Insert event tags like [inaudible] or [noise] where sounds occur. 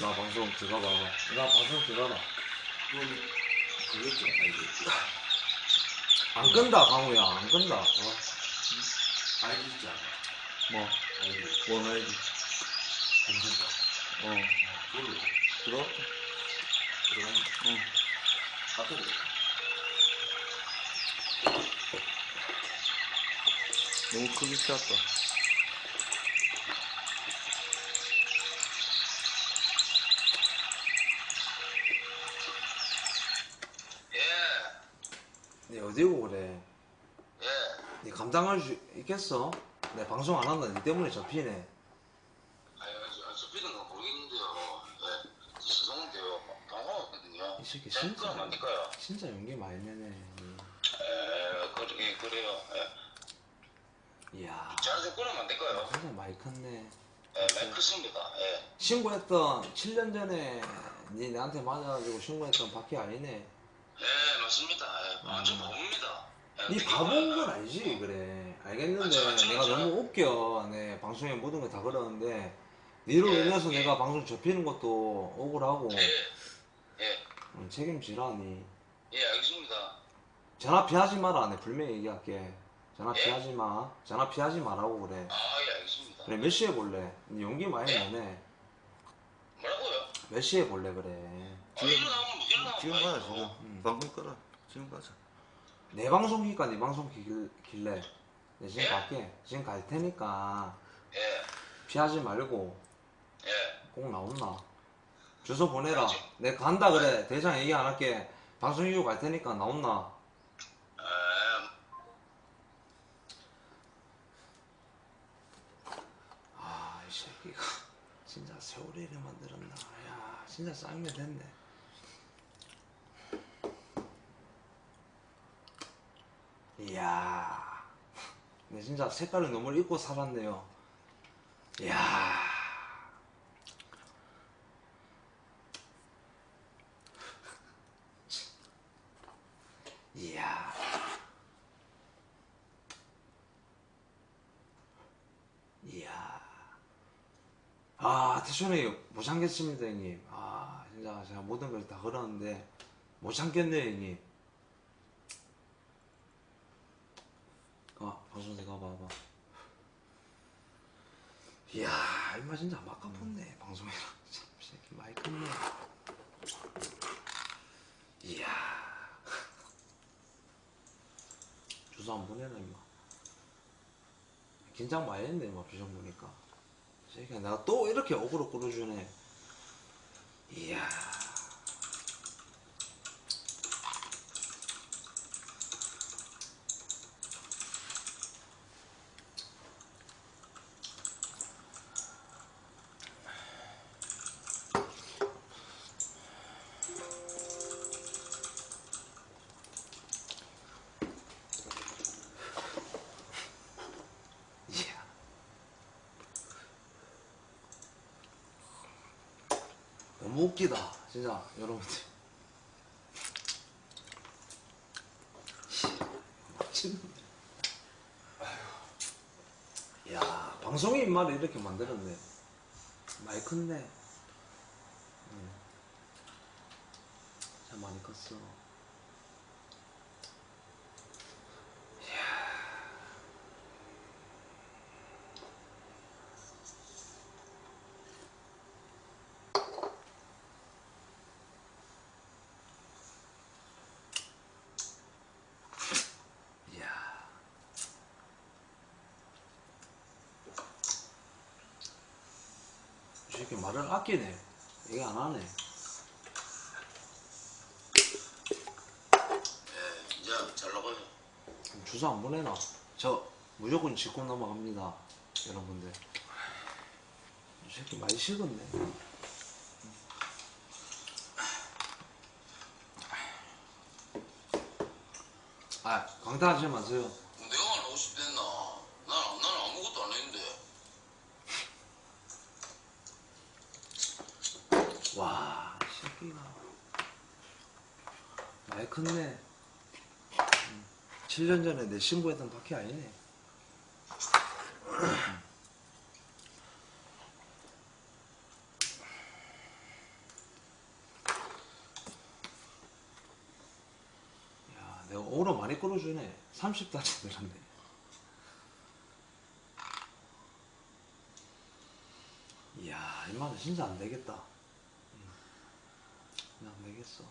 나 방송 들어가 봐봐. 나 방송 들어가. 그건 그거죠 아이디 안 끈다, 강우야. 안 끈다. 어? 아이디 있지 않아 뭐, 아이디 원 아이디. 검색까 어. 그걸로 들어? 들어가면 응. 갖다 대 너무 크게 켰다. 예, 네 어디고 그래? 예. 네 감당할 수 있겠어? 내 방송 안 한다. 니 때문에 접히네. 아니, 저, 스피드는 건 모르겠는데요. 예. 죄송한데요. 당황했거든요. 이 새끼 자, 진짜. 안 될까요? 진짜 연기 많이 내네. 니. 예, 그래, 예, 그래요. 예. 이야. 자, 좀 끊으면 안 될까요? 진짜 많이 컸네. 예, 많이 크습니다. 예. 신고했던 7년 전에 니 나한테 맞아가지고 신고했던 바퀴 아니네. 예, 맞습니다. 예, 완전 바보입니다. 예, 니 되게 바보인 많아요. 건 알지 그래. 알겠는데 맞죠, 맞죠, 내가 맞죠. 너무 웃겨. 내 방송에 모든 걸 다 그러는데 니로 예, 인해서 예. 내가 방송 접히는 것도 억울하고 예, 예, 음, 책임지라니. 예, 알겠습니다. 전화 피하지 마라. 내 분명히 얘기할게. 전화 예? 피하지 마. 전화 피하지 말라고 그래. 아, 예, 알겠습니다. 그래 몇 시에 볼래? 니 연기 많이 예? 내네. 뭐라고요? 몇 시에 볼래 그래. 아, 일어나면, 일어나면 지금. 가자 지금 음. 방금 끌어 지금 가자 내 방송 기니까 네 방송 길, 길래. 내 지금 예? 갈게. 지금 갈 테니까 예, 피하지 말고 예. 꼭 나온나. 주소 보내라. 그렇지. 내 간다 그래. 대장 얘기 안 할게. 방송 이후 갈 테니까 나온나. 예, 아, 이 새끼가 진짜 세월이를 만들었나. 야, 진짜 쌍면 됐네. 이야, 내 진짜 색깔을 너무 잊고 살았네요. 이야. 이야. 이야. 아, 태촌이 못 참겠습니다, 형님. 아, 진짜 제가 모든 걸 다 걸었는데, 못 참겠네요, 형님. 아, 방송대 가봐봐. 이야, 임마 진짜 막 아팠네, 방송이랑. [laughs] 참, 이 새끼 많이 컸네. 이야. [laughs] 주소 안 보내나, 임마. 긴장 많이 했네, 임마, 표정 보니까. 이 새끼가 내가 또 이렇게 어그로 끌어주네. 이야. 웃기다, 진짜, 여러분들. 야, 방송이 인마를 이렇게 만들었네. 많이 컸네. 응. 참 많이 컸어. 말을 아끼네. 얘기 안 하네. 예, 이제 잘 나가요. 주소 안 보내나? 저 무조건 짚고 넘어갑니다. 여러분들. 이 새끼 많이 식었네. 아, 강타하지 마세요. 크기가 많이 컸네. 7년 전에 내 신고했던 바퀴 아니네 [clears throat] 야 내가 오로 많이 끌어주네. 30단이 늘었네. 이야 이만은 진짜 안되겠다. 안 되겠어.